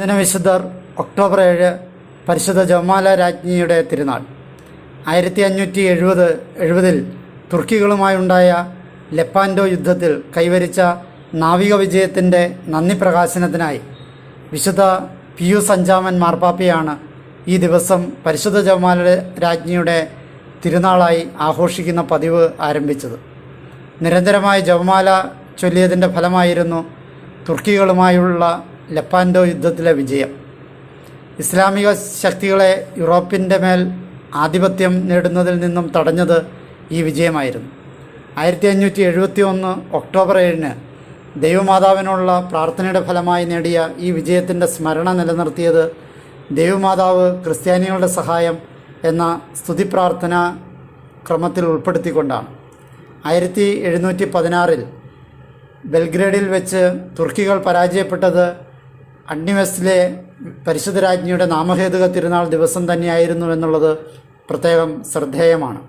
ദിനവിശുദ്ധർ October ഏഴ് പരിശുദ്ധ ജമാല രാജ്ഞിയുടെ തിരുനാൾ. ആയിരത്തി അഞ്ഞൂറ്റി എഴുപത് എഴുപതിൽ തുർക്കികളുമായുണ്ടായ ലെപ്പാൻഡോ യുദ്ധത്തിൽ കൈവരിച്ച നാവിക വിജയത്തിന്റെ നന്ദി പ്രകാശനത്തിനായി വിശുദ്ധ പിയൂസ് അഞ്ചാമൻ മാർപ്പാപ്പയാണ് ഈ ദിവസം പരിശുദ്ധ ജമാല രാജ്ഞിയുടെ തിരുനാളായി ആഘോഷിക്കുന്ന പതിവ് ആരംഭിച്ചത്. നിരന്തരമായ ജപമാല ചൊല്ലിയതിന്റെ ഫലമായിരുന്നു തുർക്കികളുമായുള്ള ലെപ്പാൻഡോ യുദ്ധത്തിലെ വിജയം. ഇസ്ലാമിക ശക്തികളെ യൂറോപ്പിന്റെ മേൽ ആധിപത്യം നേടുന്നതിൽ നിന്നും തടഞ്ഞത് ഈ വിജയമായിരുന്നു. ആയിരത്തി അഞ്ഞൂറ്റി എഴുപത്തി ഒന്ന് ഒക്ടോബർ ഏഴിന് ദൈവമാതാവിനുള്ള പ്രാർത്ഥനയുടെ ഫലമായി നേടിയ ഈ വിജയത്തിന്റെ സ്മരണ നിലനിർത്തിയത് ദൈവമാതാവ് ക്രിസ്ത്യാനികളുടെ സഹായം എന്ന സ്തുതി പ്രാർത്ഥന ക്രമത്തിൽ ഉൾപ്പെടുത്തിക്കൊണ്ടാണ്. ആയിരത്തി എഴുന്നൂറ്റി പതിനാറിൽ ബെൽഗ്രേഡിൽ വെച്ച് തുർക്കികൾ പരാജയപ്പെട്ടത് അഗ്നിവെസ്റ്റിലെ പരിശുദ്ധരാജ്ഞിയുടെ നാമഹേതുക തിരുനാൾ ദിവസം തന്നെയായിരുന്നു എന്നുള്ളത് പ്രത്യേകം ശ്രദ്ധേയമാണ്.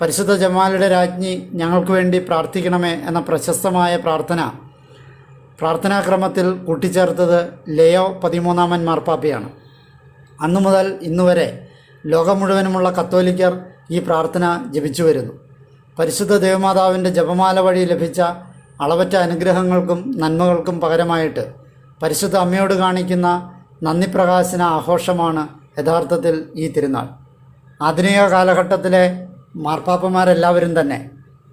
പരിശുദ്ധ ജമാലയുടെ രാജ്ഞി ഞങ്ങൾക്ക് വേണ്ടി പ്രാർത്ഥിക്കണമേ എന്ന പ്രശസ്തമായ പ്രാർത്ഥന പ്രാർത്ഥനാക്രമത്തിൽ കൂട്ടിച്ചേർത്തത് ലയോ പതിമൂന്നാമൻ മാർപ്പാപ്പയാണ്. അന്നു മുതൽ ഇന്നുവരെ ലോകം മുഴുവനുമുള്ള കത്തോലിക്കർ ഈ പ്രാർത്ഥന ജപിച്ചു വരുന്നു. പരിശുദ്ധ ദേവമാതാവിന്റെ ജപമാല വഴി ലഭിച്ച അളവറ്റ അനുഗ്രഹങ്ങൾക്കും നന്മകൾക്കും പകരമായിട്ട് പരിശുദ്ധ അമ്മയോട് കാണിക്കുന്ന നന്ദി പ്രകാശന ആഘോഷമാണ് യഥാർത്ഥത്തിൽ ഈ തിരുനാൾ. ആധുനിക കാലഘട്ടത്തിലെ മാർപ്പാപ്പമാരെല്ലാവരും തന്നെ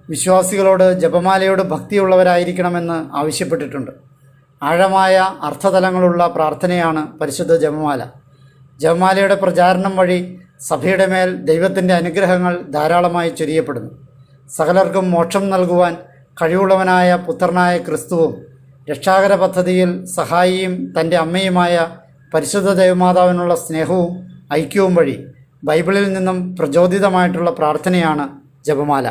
വിശ്വാസികളോട് ജപമാലയോട് ഭക്തിയുള്ളവരായിരിക്കണമെന്ന് ആവശ്യപ്പെട്ടിട്ടുണ്ട്. ആഴമായ അർത്ഥതലങ്ങളുള്ള പ്രാർത്ഥനയാണ് പരിശുദ്ധ ജപമാല. ജപമാലയുടെ പ്രചാരണം വഴി സഭയുടെ മേൽ ദൈവത്തിന്റെ അനുഗ്രഹങ്ങൾ ധാരാളമായി ചൊരിയപ്പെടുന്നു. സകലർക്കും മോക്ഷം നൽകുവാൻ കഴിവുള്ളവനായ പുത്രനായ ക്രിസ്തുവും രക്ഷാകര പദ്ധതിയിൽ സഹായിയും തന്റെ അമ്മയുമായ പരിശുദ്ധ ദൈവമാതാവിനുള്ള സ്നേഹവും ഐക്യവും വഴി ബൈബിളിൽ നിന്നും പ്രചോദിതമായിട്ടുള്ള പ്രാർത്ഥനയാണ് ജപമാല.